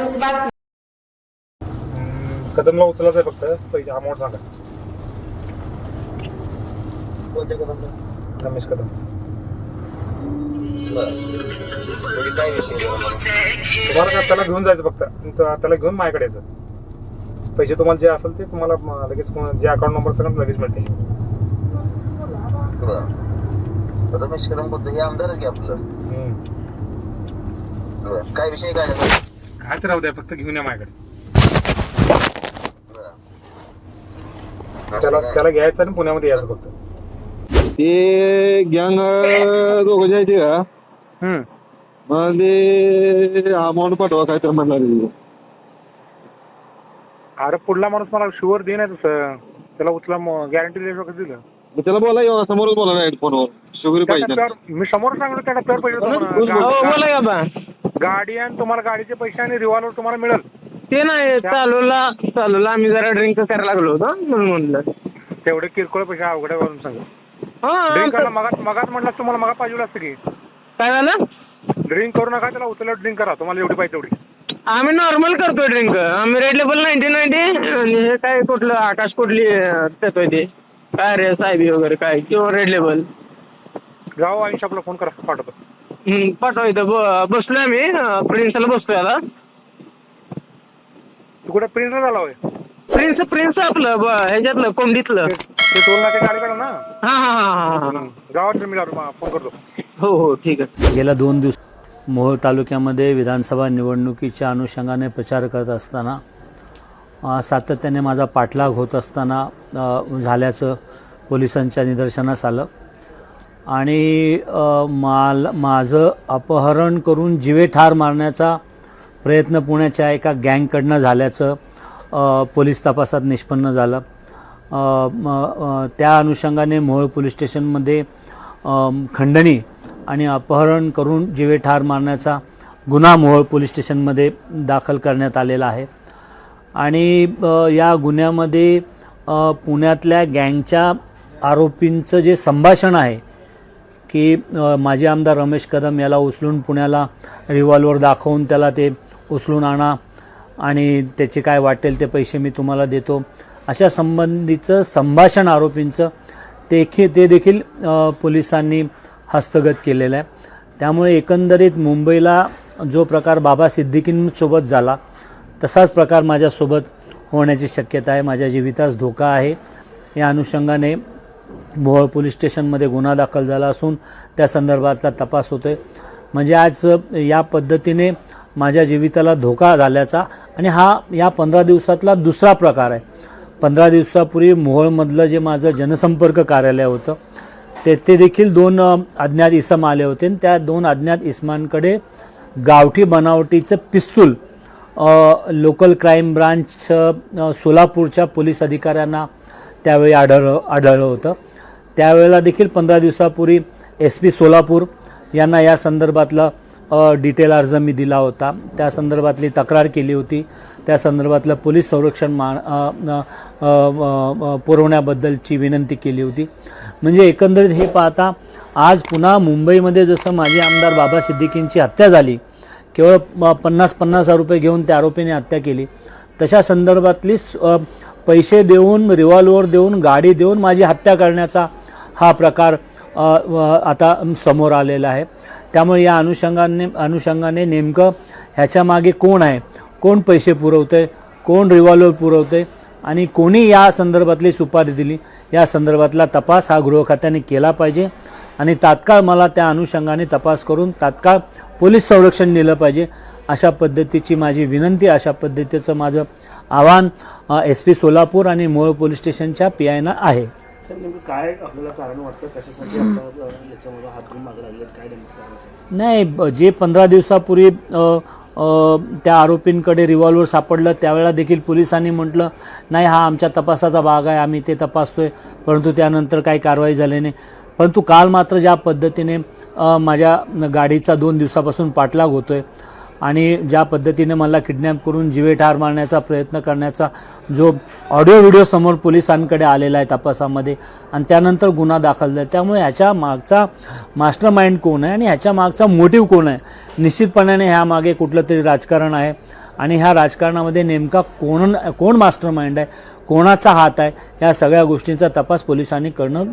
बातमी हम्म, कदमला उचलायचं आहे फक्त. पैसे अमाऊंट सांगा. कोणत्या कदमला रमेश कदम. बरं. काय विषय आहे? जरा मला? तुम्हाला काय त्याला घेऊन जायचं फक्त. त- त्याला घेऊन माझ्याकडे यायचं. पैसे तुम्हाला जे असेल ते तुम्हाला म, लगेच कोण- जे अकाउंट नंबर सगळं लगेच मिळते बरं. रमेश कदम बोलतो हे आमदारच घ्या आपलं. हम्म. बरं. काय विषय काय? काय तर राहू द्या फक्त घेऊन या माझ्याकडे. त्याला? त्याला घ्यायचं आणि पुण्यामध्ये यायचं फक्त. ते गँग दोघं जायचे का? हम्म. मग ते अमाऊंट पाठवा काय तर म्हणणार अरे पुढला माणूस मला शुअर दे नाही तसं. त्याला उचला गॅरंटी देऊ शकत दिलं? मग त्याला बोला येऊ समोरच बोला नाही फोनवर शुगर त्या पाहिजे. टप्प्यावर- मी समोर सांगतो त्या टप्प्यावर पैसे बोला तुम्हाला- का बा. गाडी आणि तुम्हाला गाडीचे पैसे आणि रिव्हॉल्वर तुम्हाला मिळेल. ते नाही चालूला चालूला आम्ही जरा ड्रिंक करायला लागलो होतो म्हणून म्हणलं. तेवढे किरकोळ पैसे अवघड आहे वरून सांग. हा ड्रिंक मगात मगात म्हटलं तुम्हाला मगा पाहिजे असतं की. काय झालं? ड्रिंक करू नका त्याला उचललं ड्रिंक करा तुम्हाला एवढी पाहिजे तेवढी. आम्ही नॉर्मल करतोय ड्रिंक. आम्ही रेड लेबल नाईन्टी नाईन्टी आणि हे काय कुठलं आकाश कुठली अं, देतोय ते. काय रे साहेबी वगैरे काय किंवा रेड लेबल गाव वाईन शॉपला फोन करा पाठवतो. पाठवा इथं. ब- बसलोय आम्ही प्रिन्सला बसतोय आता. तू कुठे प्रिंटर झाला होय? प्रिन्स प्रिन्स आपलं. ब- ह्याच्यातलं कोंडीतलं ते टोल नाके गाडी काढा ना? हा हा हा हा हा. गावात मी फोन करतो. हो हो ठीक आहे. गेल्या दोन दिवस मोहोळ तालुक्यामध्ये विधानसभा निवडणुकीच्या अनुषंगाने प्रचार करत असताना अ, सातत्याने माझा पाठलाग होत असताना अ, झाल्याचं पोलिसांच्या निदर्शनास आलं. आणि माल माझं अपहरण करून जिवे ठार मारण्याचा प्रयत्न पुण्याच्या एका गँगकडनं झाल्याचं पोलीस तपासात निष्पन्न झालं. त्या अनुषंगाने मोहोळ पोलीस स्टेशनमध्ये खंडणी आणि अपहरण करून जिवे ठार मारण्याचा गुन्हा मोहोळ पोलीस स्टेशनमध्ये दाखल करण्यात आलेला आहे. आणि या गुन्ह्यामध्ये पुण्यातल्या गँगच्या आरोपींचं जे संभाषण आहे की माजी आमदार रमेश कदम याला उचलून पुण्याला रिव्हॉल्वर दाखवून त्याला ते उचलून आणा आणि त्याचे काय वाटेल ते पैसे मी तुम्हाला देतो. अशा संबंधीचं संभाषण आरोपींचं देखील ते देखील पोलिसांनी हस्तगत केलेलं आहे. त्यामुळे एकंदरीत मुंबईला जो प्रकार बाबा सिद्दीकींसोबत झाला तसाच प्रकार माझ्यासोबत होण्याची शक्यता आहे. माझ्या जीवितास धोका आहे. या अनुषंगाने भोवळ पोलीस स्टेशनमध्ये गुन्हा दाखल झाला असून त्या संदर्भातला तपास होतोय. म्हणजे आज या पद्धतीने माझ्या जीविताला धोका झाल्याचा आणि हा या पंधरा दिवसातला दुसरा प्रकार आहे. पंधरा दिवसापूर्वी मोहोळमधलं जे माझं जनसंपर्क कार्यालय होतं ते ते देखील दोन अज्ञात इसम आले होते आणि त्या दोन अज्ञात इसमांकडे गावठी बनावटीचं पिस्तूल लोकल क्राईम ब्रांच सोलापूरच्या पोलीस अधिकाऱ्यांना त्यावेळी आढळ आढळलं होतं. त्यावेळेला देखील पंधरा दिवसापूर्वी एस पी सोलापूर यांना या संदर्भातला डिटेल अर्ज मी दिला होता. त्या संदर्भातली तक्रार केली होती. त्या संदर्भातलं पोलीस संरक्षण मा पुरवण्याबद्दलची विनंती केली होती. म्हणजे एकंदरीत हे पाहता आज पुन्हा मुंबईमध्ये जसं माजी आमदार बाबा सिद्दीकींची हत्या झाली केवळ पन्नास पन्नास हजार रुपये घेऊन त्या आरोपीने हत्या केली तशा संदर्भातली स- पैसे देऊन रिव्हॉल्वर देऊन गाडी देऊन माझी हत्या करण्याचा हा प्रकार आता समोर आलेला आहे. त्यामुळे या अनुषंगाने अनुषंगाने नेमकं ह्याच्यामागे कोण आहे? कोण पैसे पुरवतंय? कोण रिव्हॉल्वर आहे आणि कोणी या संदर्भातली सुपारी दिली? या संदर्भातला तपास हा गृह खात्याने केला पाहिजे. आणि तात्काळ मला त्या अनुषंगाने तपास करून तात्काळ पोलीस संरक्षण दिलं पाहिजे. अशा पद्धतीची माझी विनंती अशा पद्धतीचं माझं आव्हान एस पी सोलापूर आणि मोहोळ पोलीस स्टेशनच्या पी आयना आहे काय आपल्याला कारण वाटतं? कशासाठी? नाही जे पंधरा दिवसापूर्वी त्या आरोपींकडे रिव्हॉल्वर सापडलं त्यावेळेला देखील पोलिसांनी म्हटलं नाही हा आमच्या तपासाचा भाग आहे आम्ही ते तपासतोय परंतु त्यानंतर काही कारवाई झाली नाही. परंतु काल मात्र ज्या पद्धतीने माझ्या गाडीचा दोन दिवसापासून पाठलाग होतोय आणि ज्या पद्धतीने मला किडनॅप करून जीवेठार मारण्याचा प्रयत्न करण्याचा जो ऑडिओ व्हिडिओ समोर पोलिसांकडे आलेला आहे तपासामध्ये आणि त्यानंतर गुन्हा दाखल झाला. त्यामुळे ह्याच्या मागचा मास्टर माइंड कोण आहे आणि ह्याच्या मागचा मोटिव्ह कोण आहे? निश्चितपणाने ह्या मागे कुठलं तरी राजकारण आहे आणि ह्या राजकारणामध्ये नेमका कोण कोण मास्टर माइंड आहे? कोणाचा हात आहे? या सगळ्या गोष्टींचा तपास पोलिसांनी करणं